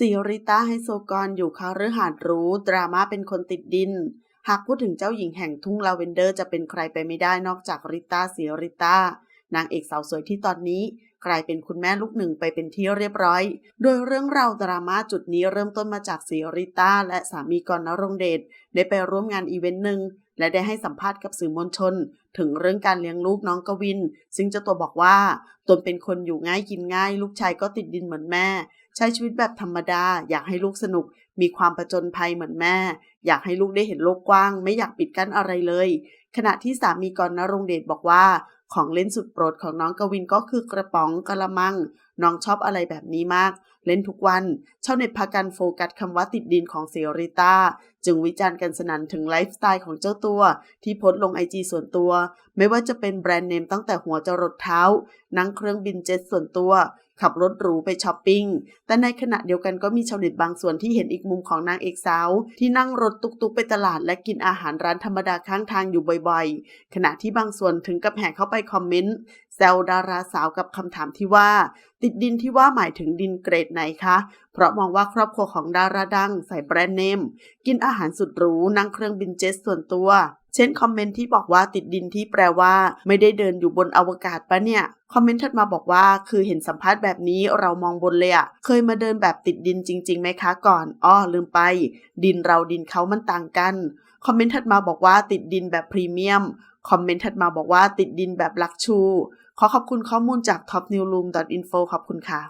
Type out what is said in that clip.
ซีริต้าไฮโซกรอยู่คาฤหาสน์รู้ดราม่าเป็นคนติดดิน หากพูดถึงเจ้าหญิงแห่งทุ่งลาเวนเดอร์จะเป็นใครไปไม่ได้นอกจากริต้าซีริต้านางเอกสาวสวยที่ตอนนี้ กลายเป็นคุณแม่ลูกหนึ่งไปเป็นที่เรียบร้อย โดยเรื่องราวดราม่าจุดนี้เริ่มต้นมาจากซีริต้าและสามีกรณรงเดชได้ไปร่วมงานอีเวนต์หนึ่ง และได้ให้สัมภาษณ์กับสื่อมวลชน ถึงเรื่องการเลี้ยงลูกน้องกวิน ซึ่งเจ้าตัวบอกว่า ตนเป็นคนอยู่ง่ายกินง่าย ลูกชายก็ติดดินเหมือนแม่ ใช้ชีวิตแบบธรรมดา อยากให้ลูกสนุก มีความประจนภัยเหมือนแม่ อยากให้ลูกได้เห็นโลกกว้าง ไม่อยากปิดกั้นอะไรเลย ขณะที่สามีกรณรงเดชบอกว่า ของเล่นสุดโปรดของน้องกวินก็คือกระป๋องกระมัง น้องชอบอะไรแบบนี้มาก เล่นทุกวันชาวเน็ตพากันโฟกัสคำว่าติดดินของเซริต้าจึงวิจารณ์กันสนั่นถึงไลฟ์สไตล์ของเจ้าตัว ที่โพสต์ลงไอจีส่วนตัว ไม่ว่าจะเป็นแบรนด์เนมตั้งแต่หัวจรดเท้า นั่งเครื่องบินเจ็ตส่วนตัว ขับรถหรูไปช้อปปิ้ง แต่ในขณะเดียวกันก็มีชาวเน็ตบางส่วนที่เห็นอีกมุมของนางเอกสาว ที่นั่งรถตุกๆไปตลาดและกินอาหารร้านธรรมดาข้างทางอยู่บ่อยๆ ขณะที่บางส่วนถึงกับแห่เข้าไปคอมเมนต์แซวดาราสาวกับคำถามที่ว่า ติดดินที่ว่าหมายถึงดินเกรดไหนคะ เพราะมองว่าครอบครัวของดาราดังใส่แบรนด์เนม กินอาหารสุดหรูนั่งเครื่องบินเจ็ตส่วนตัว เช่นคอมเมนต์ที่บอกว่าติดดินที่แปลว่า ไม่ได้เดินอยู่บนอวกาศปะเนี่ยคอมเมนต์ถัดมาบอกว่าคือเห็นสัมภาษณ์แบบนี้เรามองบนเลยอะเคยมาเดินแบบติดดินจริงๆไหมคะก่อนอ้อลืมไป ดินเราดินเขามันต่างกันคอมเมนต์ถัดมาบอกว่าติดดินแบบพรีเมียมคอมเมนต์ถัดมาบอกว่าติดดินแบบลักชู ขอขอบคุณข้อมูลจาก topnewroom.info ขอบคุณค่ะ